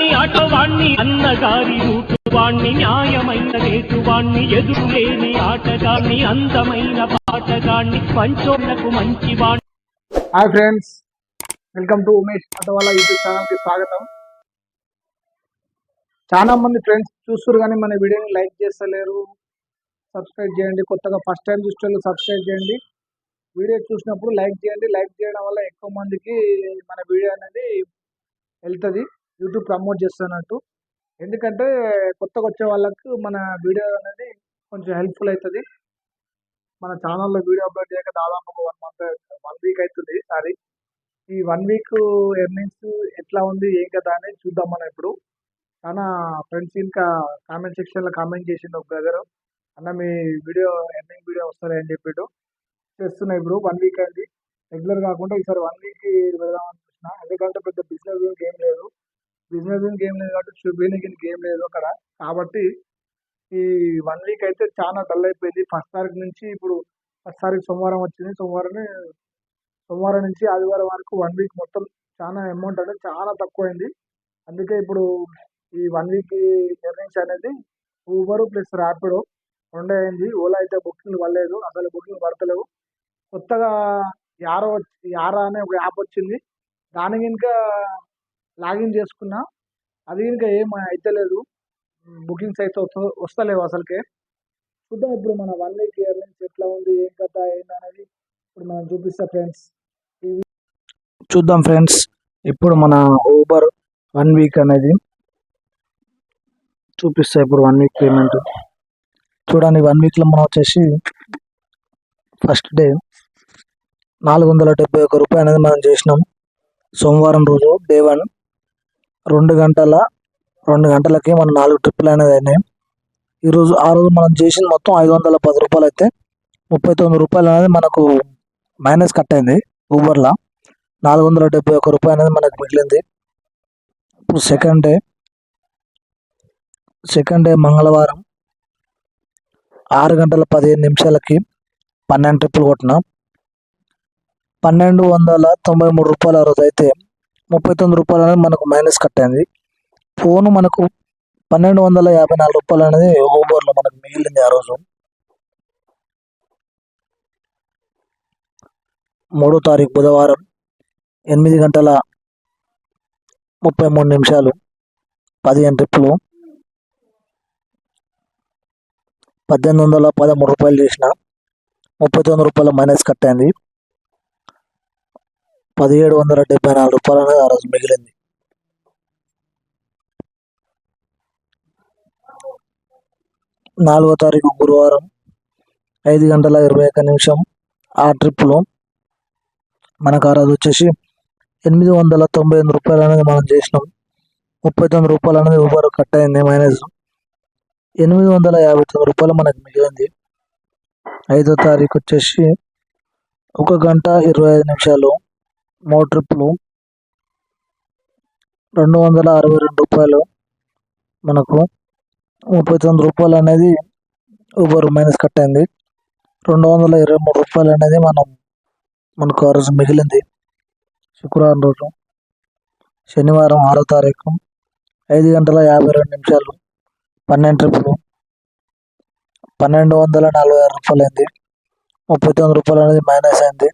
వాణ్ణి అటవాణ్ణి అన్నగారి రూటువాణ్ణి న్యాయమైన రేటువాణ్ణి ఎదురులేని ఆటగాణ్ణి అందమైన పాటగాణ్ణి పంచోళ్ళకు మంచి వాణ్ణి. Hi friends welcome to Umesh Atavala YouTube ఛానల్కి స్వాగతం. చాలా మంది ఫ్రెండ్స్ చూస్తారు కానీ మన వీడియోని లైక్ చేస్తలేరు. సబ్స్క్రైబ్ చేయండి కొత్తగా ఫస్ట్ టైం చూస్తే సబ్స్క్రైబ్ చేయండి. వీడియో చూసినప్పుడు లైక్ చేయండి లైక్ చేయడం వల్ల ఎక్కువ మందికి మన వీడియో అనేది వెళ్తుంది. యూట్యూబ్ ప్రమోట్ చేస్తున్నట్టు. ఎందుకంటే కొత్తగా వచ్చే వాళ్ళకు మన వీడియో అనేది కొంచెం హెల్ప్ఫుల్ అవుతుంది మన ఛానల్లో వీడియో అప్లోడ్ చేయక దాదాపు ఒక వన్ మంత్ వన్ వీక్ అవుతుంది సారీ ఈ వన్ వీక్ ఎర్నింగ్స్ ఎట్లా ఉంది ఏం కదా అనేది చూద్దాం మనం ఇప్పుడు. చాలా ఫ్రెండ్స్ ఇంకా కామెంట్ సెక్షన్లో కామెంట్ చేసిండు ఒక బ్రదర్ అన్న మీ వీడియో ఎర్నింగ్ వీడియో వస్తుంది అని చెప్పిడు. చేస్తున్నా ఇప్పుడు వన్ వీక్ అయింది రెగ్యులర్ కాకుండా ఈసారి వన్ వీక్ వెళ్దాం అనుకుంటున్నా ఎందుకంటే పెద్ద బిజినెస్ ఏం లేదు. బిజినెస్ ఏం లేదు కాబట్టి చూపించడానికి గేమ్ లేదు అక్కడ. కాబట్టి ఈ వన్ వీక్ అయితే చాలా డల్ అయిపోయింది. ఫస్ట్ తారీఖు నుంచి ఇప్పుడు ఫస్ట్ తారీఖు సోమవారం వచ్చింది. సోమవారం సోమవారం నుంచి ఆదివారం వరకు వన్ వీక్ మొత్తం చాలా అమౌంట్ అనేది చాలా తక్కువైంది. అందుకే ఇప్పుడు ఈ వన్ వీక్ ఎర్నింగ్స్ అనేది ఊబర్ ప్లస్ ర్యాపిడో రెండే అయింది. ఓలా అయితే బుకింగ్ పడలేదు. అసలు బుకింగ్ పడతలేవు. కొత్తగా యారో యారా అనే ఒక యాప్ వచ్చింది. దానికి ఇంకా లాగిన్ చేసుకున్నా అది ఇంకా ఏం అయితలేదు బుకింగ్స్ అయితే వస్తలేవు అసలుకే. చూద్దాం ఇప్పుడు మన వన్ వీక్ ఇయర్లింగ్స్ ఎట్లా ఉంది ఏం కథ ఏంటి అనేది ఇప్పుడు మనం చూపిస్తా ఫ్రెండ్స్. చూద్దాం ఫ్రెండ్స్ ఇప్పుడు మన ఊబర్ వన్ వీక్ అనేది చూపిస్తా ఇప్పుడు వన్ వీక్ పేమెంట్. చూడండి వన్ వీక్లో మనం వచ్చేసి ఫస్ట్ డే నాలుగు వందల డెబ్బై ఒక్క రూపాయలు అనేది మనం చేసినాం. సోమవారం రోజు డే వన్. రెండు గంటల రెండు గంటలకి మనం నాలుగు ట్రిప్పులు అనేది అయినాయి. ఈరోజు ఆ రోజు మనం చేసిన మొత్తం ఐదు వందల పది రూపాయలు అయితే ముప్పై తొమ్మిది రూపాయలు అనేది మనకు మైనస్ కట్ అయింది ఊబర్లో నాలుగు వందల డెబ్బై ఒక్క రూపాయలు అనేది మనకు మిగిలింది. ఇప్పుడు సెకండ్ డే సెకండ్ డే మంగళవారం ఆరు గంటల పదిహేను నిమిషాలకి పన్నెండు ట్రిప్పులు కొట్టిన. పన్నెండు వందల తొంభై మూడు రూపాయల రోజు అయితే ముప్పై తొమ్మిది రూపాయలు అనేది మనకు మైనస్ కట్ అయింది. ఫోన్ మనకు పన్నెండు వందల యాభై నాలుగు రూపాయలు అనేది ఊబర్లో మనకు మిగిలింది ఆ రోజు. మూడో తారీఖు బుధవారం ఎనిమిది గంటల ముప్పై మూడు నిమిషాలు పదిహేను ట్రిప్పులు. పద్దెనిమిది వందల పదమూడు రూపాయలు చేసిన ముప్పై తొమ్మిది రూపాయల మైనస్ కట్ అయింది. పదిహేడు వందల డెబ్బై నాలుగు రూపాయలు అనేది ఆ రోజు మిగిలింది. నాలుగో తారీఖు గురువారం ఐదు గంటల ఇరవై ఒక్క నిమిషం ఆ ట్రిప్లో మనకు ఆ రోజు వచ్చేసి ఎనిమిది వందల తొంభై ఎనిమిది రూపాయలు అనేది మనం చేసినాం. ముప్పై తొమ్మిది రూపాయలు అనేది ఊబర్ కట్ అయింది మైనస్ ఎనిమిది వందల యాభై తొమ్మిది రూపాయలు మనకు మిగిలింది. ఐదో తారీఖు వచ్చేసి ఒక గంట ఇరవై ఐదు నిమిషాలు మూడు ట్రిప్పులు. రెండు వందల అరవై రెండు రూపాయలు మనకు. ముప్పై తొమ్మిది రూపాయలు అనేది ఊబర్ మైనస్ కట్ అయింది రెండు వందల ఇరవై మూడు రూపాయలు అనేది మనం మనకు ఆ రోజు మిగిలింది. శుక్రవారం రోజు. శనివారం ఆరో తారీఖు. ఐదు గంటల యాభై రెండు నిమిషాలు. పన్నెండు ట్రిప్పులు. పన్నెండు వందల నలభై ఆరు రూపాయలు అయింది ముప్పై తొమ్మిది రూపాయలు అనేది మైనస్ అయింది.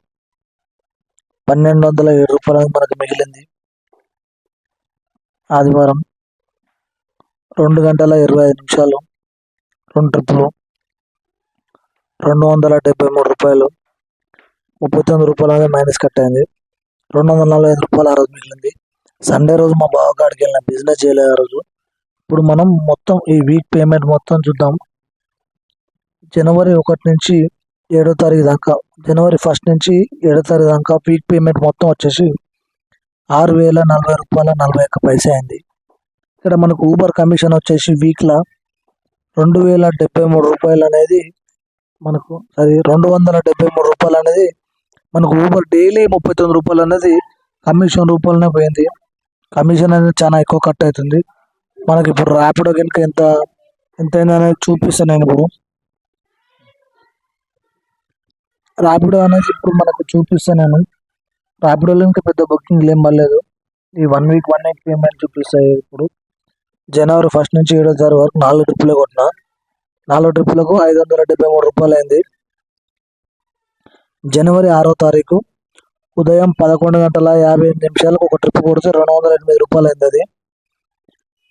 పన్నెండు వందల ఏడు రూపాయలు మనకు మిగిలింది. ఆదివారం రెండు గంటల ఇరవై ఐదు నిమిషాలు రెండు ట్రిప్పులు రెండు వందల డెబ్బై మూడు రూపాయలు ముప్పై తొమ్మిది రూపాయలు అనేది మైనస్ కట్ అయింది. రెండు వందల నలభై ఐదు రూపాయలు ఆ రోజు మిగిలింది. సండే రోజు మా బావగాడికి వెళ్ళిన బిజినెస్ చేయలేదు ఆ రోజు. ఇప్పుడు మనం మొత్తం ఈ వీక్ పేమెంట్ మొత్తం చూద్దాం. జనవరి ఒకటి నుంచి ఏడో తారీఖు దాకా జనవరి ఫస్ట్ నుంచి ఏడో తారీఖు దాకా వీక్ పేమెంట్ మొత్తం వచ్చేసి ఆరు వేల నలభై రూపాయల నలభై ఒక్క పైసా అయింది. ఇక్కడ మనకు ఊబర్ కమిషన్ వచ్చేసి వీక్లో రెండు వేల డెబ్బై మూడు రూపాయలు అనేది మనకు అది రెండు వందల డెబ్బై మూడు రూపాయలు అనేది మనకు ఊబర్ డైలీ ముప్పై తొమ్మిది రూపాయలు అనేది కమిషన్ రూపాయలనే పోయింది. కమిషన్ అనేది చాలా ఎక్కువ కట్ అవుతుంది. మనకి ఇప్పుడు ర్యాపిడో కనుక ఎంత ఎంత అయిందనేది చూపిస్తాను నేను ఇప్పుడు. ర్యాపిడో అనేది ఇప్పుడు మనకు చూపిస్తాను నేను ర్యాపిడోలో ఇంకా పెద్ద బుకింగ్ ఏం పర్లేదు ఈ one week one night payment చూపిస్తాయి ఇప్పుడు. జనవరి ఫస్ట్ నుంచి ఏడో తారీఖు వరకు నాలుగు ట్రిప్పులే కొట్టిన. నాలుగు ట్రిప్పులకు ఐదు వందల డెబ్బై మూడు రూపాయలు అయింది జనవరి ఆరో తారీఖు ఉదయం పదకొండు గంటల యాభై ఎనిమిది నిమిషాలకు ఒక ట్రిప్ కొడితే రెండు వందల ఎనిమిది రూపాయలు అయింది అది.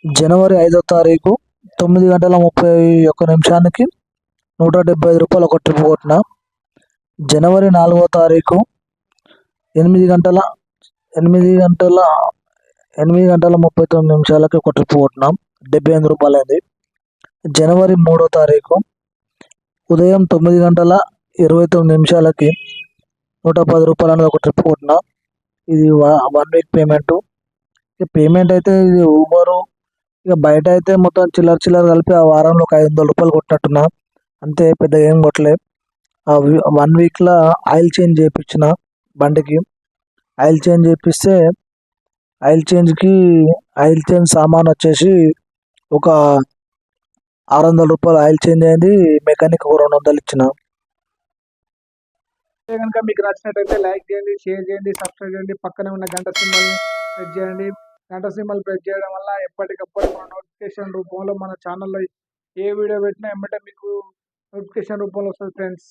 జనవరి ఐదో తారీఖు తొమ్మిది గంటల ముప్పై ఒక్క నిమిషానికి నూట డెబ్బై ఐదు రూపాయలు ఒక ట్రిప్ కొట్టిన. జనవరి నాలుగో తారీఖు ఎనిమిది గంటల ఎనిమిది గంటల ఎనిమిది గంటల ముప్పై తొమ్మిది నిమిషాలకి ఒక ట్రిప్ కొట్టినాం డెబ్బై ఎనిమిది రూపాయలు అయింది జనవరి మూడో తారీఖు ఉదయం తొమ్మిది గంటల ఇరవై తొమ్మిది నిమిషాలకి నూట పది రూపాయలు అనేది ఒక ట్రిప్ కొట్టినా. ఇది వన్ వీక్ పేమెంట్ ఇక పేమెంట్ అయితే ఇది ఊబరు ఇక బయట అయితే మొత్తం చిల్లర చిల్లర కలిపి ఆ వారంలో ఒక ఐదు వందల రూపాయలు కొట్టినట్టున్నా. అంతే పెద్దగా ఏం కొట్టలే. వన్ వీక్లో ఆయిల్ చేంజ్ చేయించిన బండికి. ఆయిల్ చేంజ్ చేపిస్తే ఆయిల్ చేంజ్కి ఆయిల్ చేంజ్ సామాన్ వచ్చేసి ఒక ఆరు వందల రూపాయలు ఆయిల్ చేంజ్ అయింది మెకానిక్ ఒక రెండు వందలు ఇచ్చిన. కనుక మీకు నచ్చినట్టయితే లైక్ చేయండి షేర్ చేయండి సబ్స్క్రైబ్ చేయండి. పక్కనే ఉన్న గంట సింబల్ ప్రెస్ చేయండి. గంట సింబల్ ప్రెస్ చేయడం వల్ల ఎప్పటికప్పుడు మన నోటిఫికేషన్ రూపంలో మన ఛానల్లో ఏ వీడియో పెట్టినా ఎమ్మటే మీకు నోటిఫికేషన్ రూపంలో వస్తుంది ఫ్రెండ్స్.